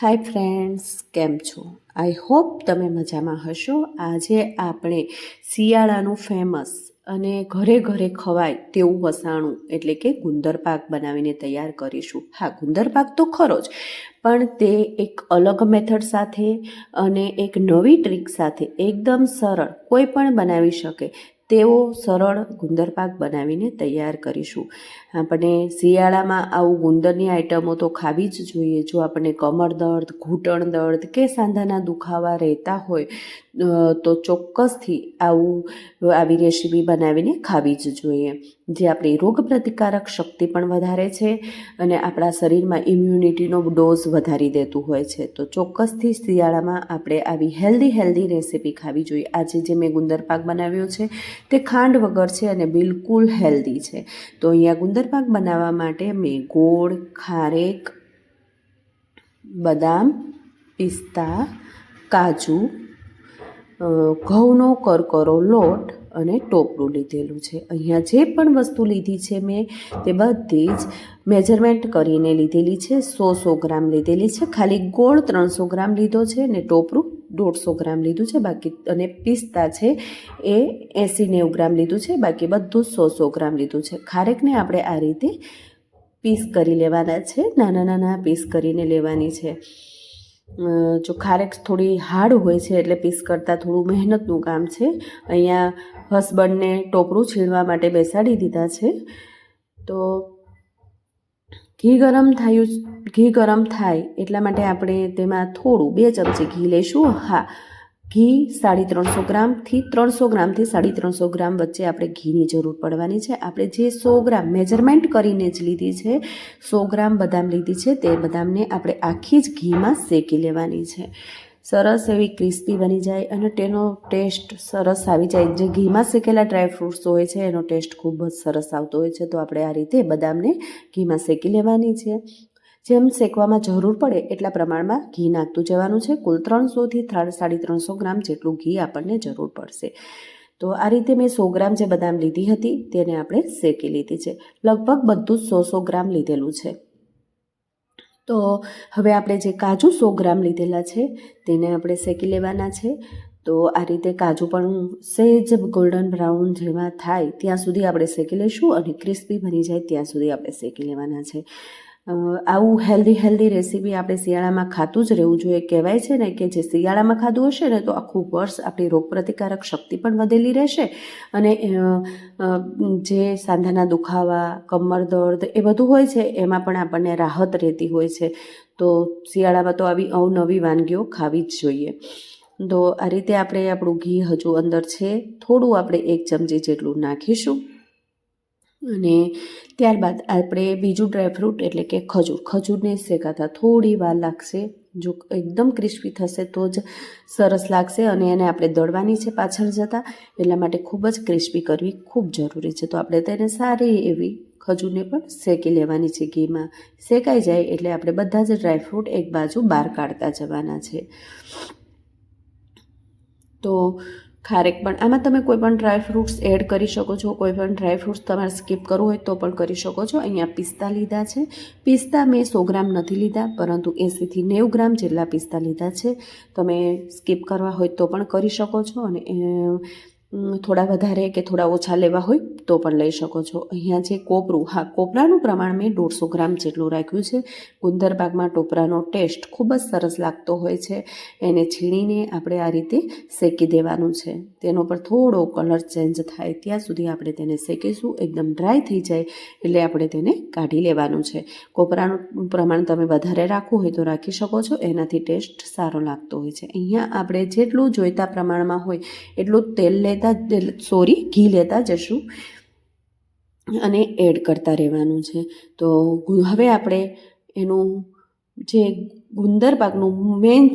Hi friends કેમ છો? I hope તમે મજામાં હશો. આજે આપણે શિયાળાનું ફેમસ અને ઘરે ઘરે ખવાય તેવું વસાણું, એટલે કે ગુંદર પાક બનાવીને તૈયાર કરીશું. હા, ગુંદર પાક તો ખરો જ, પણ તે એક અલગ મેથડ સાથે અને એક નવી ટ્રીક સાથે એકદમ સરળ કોઈ પણ બનાવી શકે તેવો સરળ ગુંદર પાક બનાવીને તૈયાર કરીશું. આપણે શિયાળામાં આવું ગુંદરની આઈટમો તો ખાવી જ જોઈએ. જો આપણને કમર દર્દ, ઘૂંટણ દર્દ કે સાંધાના દુખાવા રહેતા હોય તો ચોક્કસથી આવું, આવી રેસીપી બનાવીને ખાવી જ જોઈએ. જે આપણી રોગ પ્રતિકારક શક્તિ પણ વધારે છે અને આપણા શરીરમાં ઇમ્યુનિટીનો ડોઝ વધારી દેતું હોય છે. તો ચોક્કસથી શિયાળામાં આપણે આવી હેલ્ધી હેલ્ધી રેસીપી ખાવી જોઈએ. આજે જે મેં ગુંદર પાક બનાવ્યો છે, તે ખાંડ વગર છે અને બિલકુલ હેલ્ધી છે. તો અહીંયા ગુંદર પાક બનાવવા માટે મેં ગોળ, ખારેક, બદામ, પિસ્તા, કાજુ ઘઉંનો કરકરો, લોટ અને ટોપરું લીધેલું છે. અહીંયા જે પણ વસ્તુ લીધી છે મેં, તે બધી જ મેજરમેન્ટ કરીને લીધેલી છે. સો સો ગ્રામ લીધેલી છે. ખાલી ગોળ ત્રણસો ગ્રામ લીધો છે ને ટોપરું દોઢસો ગ્રામ લીધું છે. બાકી અને પિસ્તા છે એ એંસી નેવું ગ્રામ લીધું છે. બાકી બધું સો સો ગ્રામ લીધું છે. ખારેકને આપણે આ રીતે પીસ કરી લેવાના છે. નાના નાના પીસ કરીને લેવાની છે. જો ખારેક થોડી હાર્ડ હોય છે એટલે પીસ કરતાં થોડું મહેનતનું કામ છે. અહીંયા હસબન્ડને ટોપરું છીણવા માટે બેસાડી દીધા છે. તો ઘી ગરમ થયું ઘી ગરમ થાય એટલા માટે આપણે તેમાં થોડું, બે ચમચી ઘી લઈશું. હા. ઘી સાડી ત્રણસો ગ્રામથી ત્રણસો ગ્રામથી સાડી ત્રણસો ગ્રામ વચ્ચે આપણે ઘીની જરૂર પડવાની છે. આપણે જે સો ગ્રામ મેજરમેન્ટ કરીને જ લીધી છે, સો ગ્રામ બદામ લીધી છે, તે બદામને આપણે આખી જ ઘીમાં શેકી લેવાની છે. સરસ એવી ક્રિસ્પી બની જાય અને તેનો ટેસ્ટ સરસ આવી જાય. જે ઘીમાં શેકેલા ડ્રાય ફ્રૂટ્સ હોય છે, એનો ટેસ્ટ ખૂબ જ સરસ આવતો હોય છે. તો આપણે આ રીતે બદામને ઘીમાં શેકી લેવાની છે. જેમ શેકવામાં જરૂર પડે એટલા પ્રમાણમાં ઘી નાખતું જવાનું છે. કુલ ત્રણસોથી સાડી ત્રણસો ગ્રામ જેટલું ઘી આપણને જરૂર પડશે. તો આ રીતે મેં સો ગ્રામ જે બદામ લીધી હતી તેને આપણે શેકી લીધી છે. લગભગ બધું જ સો સો ગ્રામ લીધેલું છે. તો હવે આપણે જે કાજુ સો ગ્રામ લીધેલા છે તેને આપણે શેકી લેવાના છે. તો આ રીતે કાજુ પણ સહેજ ગોલ્ડન બ્રાઉન જેવા થાય ત્યાં સુધી આપણે શેકી લઈશું અને ક્રિસ્પી બની જાય ત્યાં સુધી આપણે શેકી લેવાના છે. આવું હેલ્ધી હેલ્ધી રેસીપી આપણે શિયાળામાં ખાતું જ રહેવું જોઈએ. કહેવાય છે ને કે જે શિયાળામાં ખાધું હશે ને, તો આખું વર્ષ આપણી રોગપ્રતિકારક શક્તિ પણ વધેલી રહેશે. અને જે સાંધાના દુખાવા, કમર દર્દ એ બધું હોય છે, એમાં પણ આપણને રાહત રહેતી હોય છે. તો શિયાળામાં તો આવી અવનવી વાનગીઓ ખાવી જ જોઈએ. તો આ રીતે આપણે આપણું ઘી હજુ અંદર છે. થોડું આપણે એક ચમચી જેટલું નાખીશું. અને ત્યારબાદ આપણે બીજું ડ્રાયફ્રૂટ એટલે કે ખજૂર. ખજૂરને શેકાતા થોડી વાર લાગશે. જો એકદમ ક્રિસ્પી થશે તો જ સરસ લાગશે અને એને આપણે દળવાની છે પાછળ જતાં. એટલા માટે ખૂબ જ ક્રિસ્પી કરવી ખૂબ જરૂરી છે. તો આપણે તેને સારી એવી ખજૂરને પણ શેકી લેવાની છે. ઘીમાં શેકાઈ જાય એટલે આપણે બધા જ ડ્રાયફ્રૂટ એક બાજુ બહાર કાઢતા જવાના છે. તો ખારેક પણ. આમાં તમે કોઈ પણ ડ્રાય ફ્રૂટ્સ એડ કરી શકો છો, કોઈ પણ ડ્રાય ફ્રૂટ્સ તમારે સ્કીપ કરવું હોય તો પણ કરી શકો છો. અહીંયા પિસ્તા લીધા છે. પિસ્તા મેં સો ગ્રામ નથી લીધા, પરંતુ એંસીથી નેવું ગ્રામ જેટલા પિસ્તા લીધા છે. તમે સ્કીપ કરવા હોય તો પણ કરી શકો છો અને થોડા વધારે કે થોડા ઓછા લેવા હોય તો પણ લઈ શકો છો. અહીંયા જે કોપરું, હા, કોપરાનું પ્રમાણ મેં દોઢસો ગ્રામ જેટલું રાખ્યું છે. ગુંદર પાકમાં ટોપરાનો ટેસ્ટ ખૂબ જ સરસ લાગતો હોય છે. એને છીણીને આપણે આ રીતે શેકી દેવાનું છે. તેનો પર થોડો કલર ચેન્જ થાય ત્યાં સુધી આપણે તેને શેકીશું. એકદમ ડ્રાય થઈ જાય એટલે આપણે તેને કાઢી લેવાનું છે. કોપરાનું પ્રમાણ તમે વધારે રાખવું હોય તો રાખી શકો છો. એનાથી ટેસ્ટ સારો લાગતો હોય છે. અહીંયા આપણે જેટલું જોઈતા પ્રમાણમાં હોય એટલું તેલ લેતા સોરી, ઘી લેતા જશું અને એડ કરતા રહેવાનું છે. તો હવે આપણે એનું જે ગુંદર પાકનું મેઇન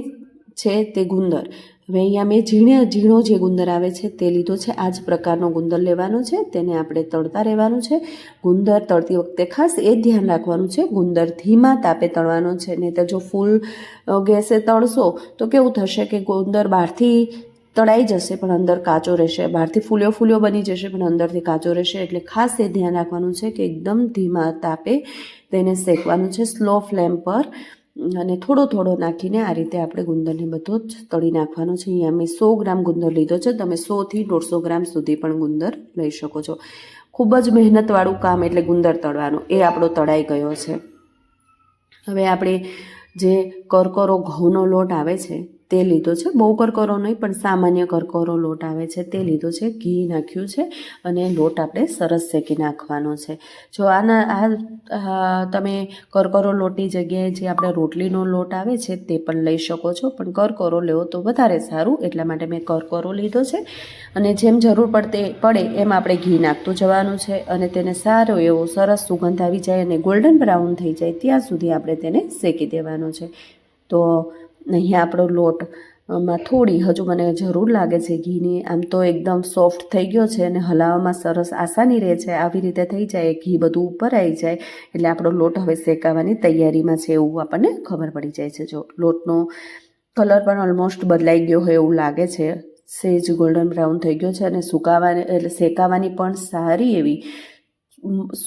છે તે ગુંદર. હવે અહીંયા મેં ઝીણે, ઝીણો જે ગુંદર આવે છે તે લીધો છે. આ જ પ્રકારનો ગુંદર લેવાનો છે. તેને આપણે તળતા રહેવાનું છે. ગુંદર તળતી વખતે ખાસ એ ધ્યાન રાખવાનું છે. ગુંદર ધીમા તાપે તળવાનો છે. નહીં તો જો ફૂલ ગેસે તળશો તો કેવું થશે કે ગુંદર બહારથી તળાઈ જશે, પણ અંદર કાચો રહેશે. બહારથી ફૂલ્યો ફૂલ્યો બની જશે, પણ અંદરથી કાચો રહેશે. એટલે ખાસ એ ધ્યાન રાખવાનું છે કે એકદમ ધીમા તાપે તેને શેકવાનું છે, સ્લો ફ્લેમ પર. અને થોડો થોડો નાખીને આ રીતે આપણે ગુંદરને બધો જ તળી નાખવાનો છે. અહીંયા મેં સો ગ્રામ ગુંદર લીધો છે. તમે સોથી દોઢસો ગ્રામ સુધી પણ ગુંદર લઈ શકો છો. ખૂબ જ મહેનતવાળું કામ એટલે ગુંદર તળવાનું. એ આપણો તળાઈ ગયો છે. હવે આપણે જે કરકરો ઘઉંનો લોટ આવે છે તે લીધો છે. બહુ કરકરો નહીં, પણ સામાન્ય કરકરો લોટ આવે છે. તે લીધો છે. ઘી નાખ્યું છે અને લોટ આપણે સરસ શેકી નાખવાનો છે. જો આના, આ તમે કરકરો લોટની જગ્યાએ જે આપણે રોટલીનો લોટ આવે છે તે પણ લઈ શકો છો. પણ કરકરો લેવો તો વધારે સારું. એટલા માટે મેં કરકરો લીધો છે. અને જેમ જરૂર પડતે, પડે એમ આપણે ઘી નાખતું જવાનું છે અને તેને સારો એવો સરસ સુગંધ આવી જાય અને ગોલ્ડન બ્રાઉન થઈ જાય, ત્યાં સુધી આપણે તેને શેકી દેવાનું છે. તો અહીંયા આપણો લોટ. માં થોડી હજુ મને જરૂર લાગે છે ઘીની. આમ તો એકદમ સોફ્ટ થઈ ગયો છે અને હલાવવામાં સરસ આસાની રહે છે. આવી રીતે થઈ જાય, ઘી બધું ઉપર આવી જાય. એટલે આપણો લોટ હવે શેકાવાની તૈયારીમાં છે એવું આપણને ખબર પડી જાય છે. જો લોટનો કલર પણ ઓલમોસ્ટ બદલાઈ ગયો હોય એવું લાગે છે. સેજ ગોલ્ડન બ્રાઉન થઈ ગયો છે અને સુકાવાની, એટલે શેકાવાની પણ સારી એવી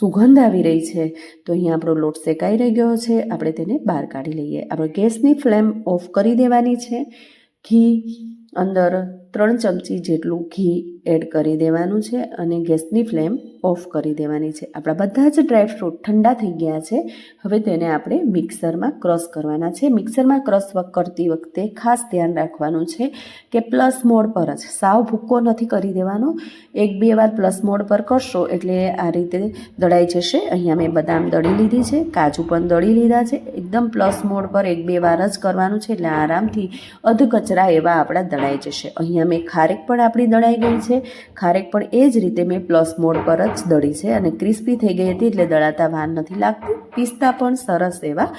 સુગંધ આવી રહી છે, તો અહીંયા આપણો લોટ શેકાઈ રહી ગયો છે. આપણે તેને બહાર કાઢી લઈએ. આપણે ગેસની ફ્લેમ ઓફ કરી દેવાની છે. ઘી અંદર ત્રણ ચમચી જેટલું ઘી એડ કરી દેવાનું છે અને ગેસની ફ્લેમ ઓફ કરી દેવાની છે. આપણા બધા જ ડ્રાયફ્રૂટ ઠંડા થઈ ગયા છે. હવે તેને આપણે મિક્સરમાં ક્રશ કરવાના છે. મિક્સરમાં ક્રશ કરતી વખતે ખાસ ધ્યાન રાખવાનું છે કે પ્લસ મોડ પર જ, સાવ ભૂક્કો નથી કરી દેવાનો. એક બે વાર પ્લસ મોડ પર કરશો એટલે આ રીતે દળાઈ જશે. અહીંયા મેં બદામ દળી લીધી છે, કાજુ પણ દળી લીધા છે. એકદમ પ્લસ મોડ પર એક બે વાર જ કરવાનું છે એટલે આરામથી અધકચરા એવા આપણા દળાઈ જશે. અહીંયા મેં ખારેક પણ આપણી દળાઈ ગઈ છે. ખારેક પણ એ જ રીતે મેં પ્લસ મોડ પર જ દળી છે અને ક્રિસ્પી થઈ ગઈ હતી એટલે દળાતા વાર નથી લાગતી. પિસ્તા પણ સરસ એવા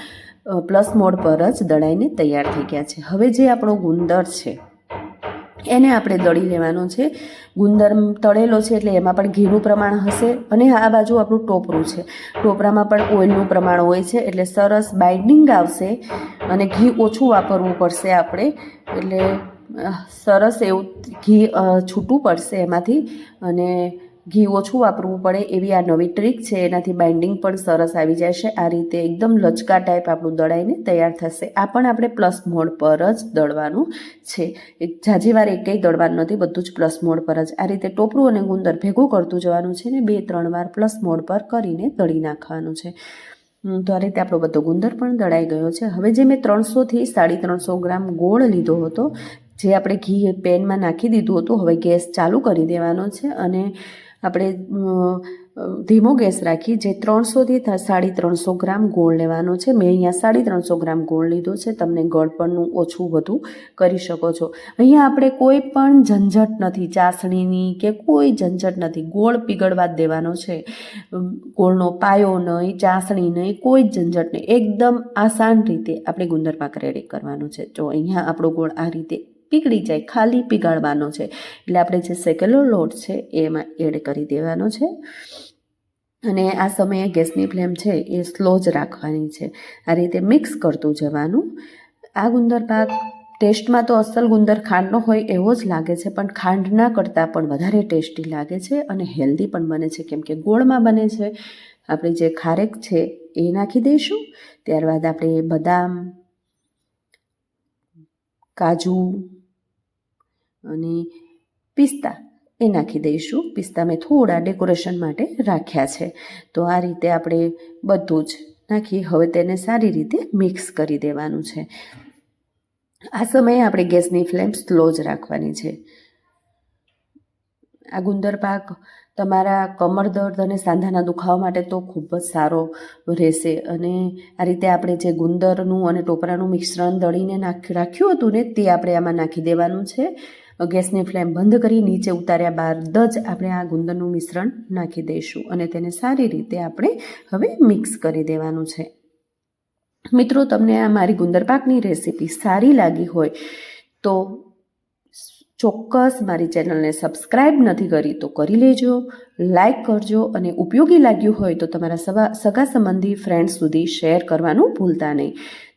પ્લસ મોડ પર જ દળાઈને તૈયાર થઈ ગયા છે. હવે જે આપણો ગુંદર છે, એને આપણે દળી લેવાનો છે. ગુંદર તળેલો છે એટલે એમાં પણ ઘીનું પ્રમાણ હશે અને આ બાજુ આપણું ટોપરું છે. ટોપરામાં પણ ઓઇલનું પ્રમાણ હોય છે એટલે સરસ બાઇન્ડિંગ આવશે અને ઘી ઓછું વાપરવું પડશે આપણે. એટલે સરસ એવું ઘી છૂટું પડશે એમાંથી અને ઘી ઓછું વાપરવું પડે એવી આ નવી ટ્રીક છે. એનાથી બાઇન્ડિંગ પણ સરસ આવી જશે. આ રીતે એકદમ લચકા ટાઈપ આપણું દળાઈને તૈયાર થશે. આ પણ આપણે પ્લસ મોડ પર જ દળવાનું છે. એક જાજી વાર એકેય દળવાનું નથી, બધું જ પ્લસ મોડ પર જ. આ રીતે ટોપરું અને ગુંદર ભેગું કરતું જવાનું છે ને બે ત્રણ વાર પ્લસ મોડ પર કરીને દળી નાખવાનું છે. તો આ રીતે આપણો બધો ગુંદર પણ દળાઈ ગયો છે. હવે જે મેં ત્રણસોથી સાડી ત્રણસો ગ્રામ ગોળ લીધો હતો જે આપણે ઘી પેનમાં નાખી દીધું હતું, હવે ગેસ ચાલુ કરી દેવાનો છે અને આપણે ધીમો ગેસ રાખી, જે ત્રણસોથી સાડી ત્રણસો ગ્રામ ગોળ લેવાનો છે. મેં અહીંયા સાડી ત્રણસો ગ્રામ ગોળ લીધો છે. તમને ગળપણનું ઓછું વધુ કરી શકો છો. અહીંયા આપણે કોઈ પણ ઝંઝટ નથી, ચાસણીની કે કોઈ ઝંઝટ નથી, ગોળ પીગળવા જ દેવાનો છે. ગોળનો પાયો નહીં, ચાસણી નહીં, કોઈ જ ઝંઝટ નહીં. એકદમ આસાન રીતે આપણે ગુંદર પાક રેડી કરવાનું છે. જો અહીંયા આપણો ગોળ આ રીતે પીગળી જાય, ખાલી પીગાળવાનો છે. એટલે આપણે જે શેકેલો લોટ છે, એમાં એડ કરી દેવાનો છે. અને આ સમયે ગેસની ફ્લેમ છે, એ સ્લો જ રાખવાની છે. આ રીતે મિક્સ કરતું જવાનું. આ ગુંદર પાક ટેસ્ટમાં તો અસલ ગુંદર ખાંડનો હોય એવો જ લાગે છે, પણ ખાંડના કરતાં પણ વધારે ટેસ્ટી લાગે છે અને હેલ્ધી પણ બને છે, કેમ કે ગોળમાં બને છે. આપણી જે ખારેક છે, એ નાખી દઈશું. ત્યારબાદ આપણે બદામ, કાજુ અને પિસ્તા એ નાખી દઈશું. પિસ્તા મેં થોડા ડેકોરેશન માટે રાખ્યા છે. તો આ રીતે આપણે બધું જ નાખી હવે તેને સારી રીતે મિક્સ કરી દેવાનું છે. આ સમયે આપણે ગેસની ફ્લેમ સ્લો જ રાખવાની છે. આ ગુંદર પાક તમારા કમર દર્દ અને સાંધાના દુખાવા માટે તો ખૂબ જ સારો રહેશે. અને આ રીતે આપણે જે ગુંદરનું અને ટોપરાનું મિશ્રણ દળીને નાખ, રાખ્યું હતું ને તે આપણે આમાં નાખી દેવાનું છે. ગેસની ફ્લેમ બંધ કરી નીચે ઉતાર્યા બાદ જ આપણે આ ગુંદરનું મિશ્રણ નાખી દઈશું અને તેને સારી રીતે આપણે હવે મિક્સ કરી દેવાનું છે. મિત્રો, તમને આ મારી ગુંદર પાકની રેસીપી સારી લાગી હોય તો ચોક્કસ મારી ચેનલને સબસ્ક્રાઈબ નથી કરી તો કરી લેજો લાઈક કરજો અને ઉપયોગી લાગ્યું હોય તો તમારા સગા સંબંધી ફ્રેન્ડ સુધી શેર કરવાનું ભૂલતા નહીં.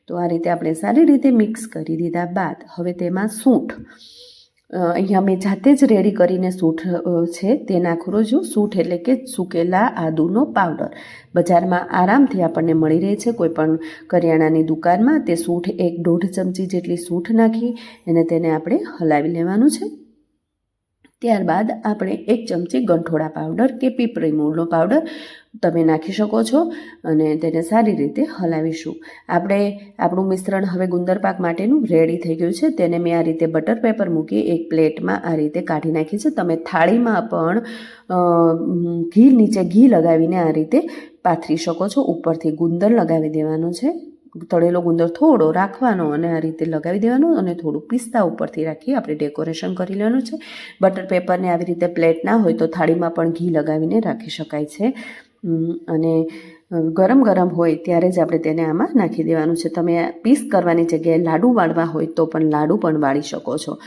તો આ રીતે આપણે સારી રીતે મિક્સ કરી દીધા બાદ હવે તેમાં સૂંઠ અહીંયા મેં જાતે જ રેડી કરીને સૂઠ છે તે નાખું છું. સૂઠ એટલે કે સૂકેલા આદુનો પાવડર બજારમાં આરામથી આપણને મળી રહે છે. કોઈપણ કરિયાણાની દુકાનમાં તે સૂઠ એક દોઢ ચમચી જેટલી સૂઠ નાખી અને તેને આપણે હલાવી લેવાનું છે. ત્યારબાદ આપણે એક ચમચી ગંઠોડા પાવડર કે પીપળી મૂળનો પાવડર તમે નાખી શકો છો અને તેને સારી રીતે હલાવીશું. આપણે આપણું મિશ્રણ હવે ગુંદર પાક માટેનું રેડી થઈ ગયું છે. તેને મેં આ રીતે બટર પેપર મૂકી એક પ્લેટમાં આ રીતે કાઢી નાખી છે. તમે થાળીમાં પણ ઘી નીચે ઘી લગાવીને આ રીતે પાથરી શકો છો. ઉપરથી ગુંદર લગાવી દેવાનું છે. તળેલો ગુંદર થોડો રાખવાનો અને આ રીતે લગાવી દેવાનો અને થોડું પિસ્તા ઉપરથી રાખી આપણે ડેકોરેશન કરી લેવાનું છે. બટર પેપરને આવી રીતે પ્લેટ ના હોય તો થાળીમાં પણ ઘી લગાવીને રાખી શકાય છે. અને ગરમ ગરમ હોય ત્યારે જ આપણે તેને આમાં નાખી દેવાનું છે. તમે પીસ કરવાની જગ્યાએ લાડુ વાળવા હોય તો પણ લાડુ પણ વાળી શકો છો.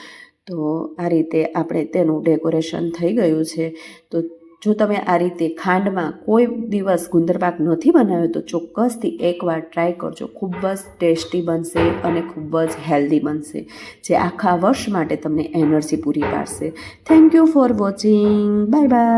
તો આ રીતે આપણે તેનું ડેકોરેશન થઈ ગયું છે. તો જો તમે આ રીતે ખાંડમાં કોઈ દિવસ ગુંદરપાક નથી બનાવ્યો, તો ચોક્કસથી એકવાર ટ્રાય કરજો. ખૂબ જ ટેસ્ટી બનશે અને ખૂબ જ હેલ્ધી બનશે. જે આખા વર્ષ માટે તમને એનર્જી પૂરી પાડશે. Thank you for watching bye bye